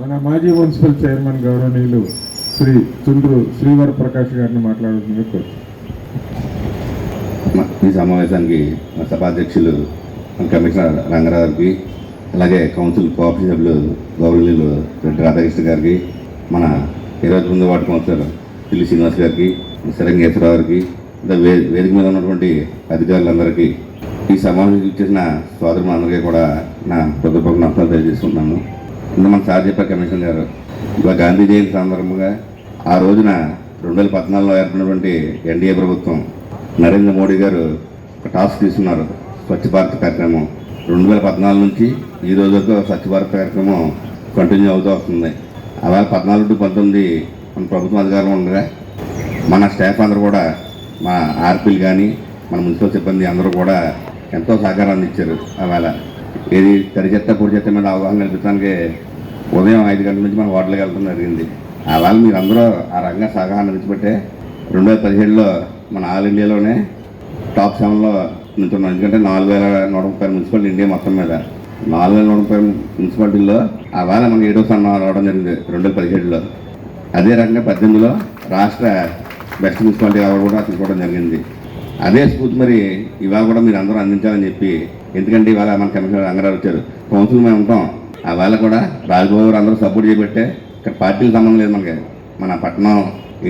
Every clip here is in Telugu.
మన మాజీ మున్సిపల్ చైర్మన్ గౌరవనీయులు శ్రీ చుండ్రు శ్రీవర ప్రకాష్ గారిని మాట్లాడుతుంది ఈ సమావేశానికి మా సభాధ్యక్షులు కమిషనర్ రంగరావు గారికి అలాగే కౌన్సిల్ కోఆపరేటివ్ సభ్యులు గౌరవనీయులు రెడ్డి రాధాకృష్ణ గారికి మన ఇరవై తొమ్మిది వార్డు కౌన్సిలర్ పిల్లి శ్రీనివాస్ గారికి శరంగేశ్వరరావు గారికి ఇంకా వే వేదిక మీద ఉన్నటువంటి అధికారులందరికీ ఈ సమావేశం ఇచ్చేసిన సోదరులందరికీ కూడా నా హృదయపూర్వక నమస్కారాలు తెలియజేసుకుంటున్నాను ఇంత మన సార్ చెప్పారు గారు. ఇలా గాంధీ జయంతి సందర్భంగా ఆ రోజున రెండు వేల పద్నాలుగులో ఏర్పడినటువంటి ఎన్డీఏ ప్రభుత్వం నరేంద్ర మోడీ గారు ఒక టాస్క్ తీసుకున్నారు. స్వచ్ఛ భారత్ కార్యక్రమం. రెండు వేల పద్నాలుగు నుంచి ఈ రోజు వరకు స్వచ్ఛ భారత్ కార్యక్రమం కంటిన్యూ అవుతూ వస్తుంది. అలా పద్నాలుగు టు పంతొమ్మిది మన ప్రభుత్వం అధికారం ఉండగా మన స్టాఫ్ అందరూ కూడా మా ఆర్పీలు కానీ మన మున్సిపల్ సిబ్బంది అందరూ కూడా ఎంతో సహకారం అందించారు అలా ఏది తడి చెత్త పొడి చెత్త మీద అవగాహన కల్పించడానికి ఉదయం ఐదు గంటల నుంచి మన హోటల్కి వెళ్ళడం జరిగింది. అలా మీరు అందరూ ఆ రంగ సహకారం విడిచిపెట్టే రెండు వేల పదిహేడులో మన ఆల్ ఇండియాలోనే టాప్ సెవెన్లో నిల్చున్నాం ఎందుకంటే నాలుగు వేల నూట ముప్పై మున్సిపాలిటీ ఇండియా మొత్తం మీద. నాలుగు వేల నూట ముప్పై మున్సిపాలిటీల్లో అవాళ మనకి ఏడో స్థానం రావడం జరిగింది రెండు వేల పదిహేడులో. అదే రకంగా పద్దెనిమిదిలో రాష్ట్ర బెస్ట్ మున్సిపాలిటీ అవార్డు కూడా తీసుకోవడం జరిగింది. అదే స్ఫూర్తి మరి ఇవాళ కూడా మీరు అందరూ అందించాలని చెప్పి ఎందుకంటే ఇవాళ మన కమిషనర్ రంగారావు వచ్చారు. కౌన్సిల్ మేము ఉంటాం. ఆ వేళ కూడా రాజబాబు అందరూ సపోర్ట్ చేయబట్టే ఇక్కడ పార్టీలు సంబంధం లేదు మనకి. మన పట్టణం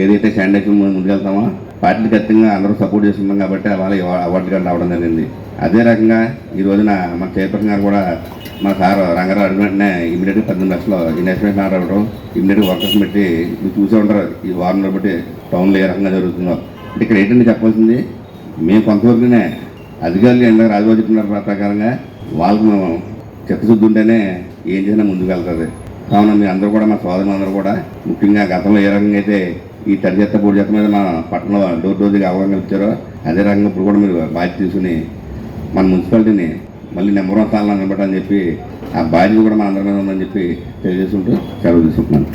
ఏదైతే శానిటేషన్ ముందుకెళ్తామో పార్టీ ఖచ్చితంగా అందరూ సపోర్ట్ చేస్తున్నాం కాబట్టి వాళ్ళ అవార్డు కానీ రావడం జరిగింది. అదే రకంగా ఈ రోజున మన చైర్పర్సన్ గారు కూడా మన సార్ రంగారావు అడిగిన వెంటనే ఇమీడియట్గా పద్దెనిమిది లక్షలు ఇన్వెస్ట్మెంట్ ఆర్డర్ అవ్వడం ఇమీడియట్గా వర్కర్స్ పెట్టి మీరు చూసే ఉంటారు. ఈ వారం బట్టి టౌన్లో ఏ రకంగా జరుగుతుందో. అంటే ఇక్కడ ఏంటంటే చెప్పాల్సింది మేము కొంతవరకునే అధికారులు ఎండ రాజబాబు చెప్పిన ప్రకారంగా వాళ్ళకు మనం చిత్తశుద్ధి ఉంటేనే ఏం చేసినా ముందుకు వెళ్తుంది కావున మీ అందరూ కూడా మా సోదరులు అందరూ కూడా ముఖ్యంగా గతంలో ఏ రకంగా అయితే ఈ తడి చెత్త పొడి చెత్త మీద మన పట్టణంలో డోర్ డోర్గా అవగాహన ఇచ్చారో అదే రకంగా ఇప్పుడు కూడా మీరు బాధ్యత తీసుకుని మన మున్సిపాలిటీని మళ్ళీ నెంబర్ వన్ స్థానంలో నిలబడాలని చెప్పి ఆ బాధ్యత కూడా మన అందరి మీద ఉందని చెప్పి తెలియజేసుకుంటూ సెలవు తీసుకుంటున్నాను.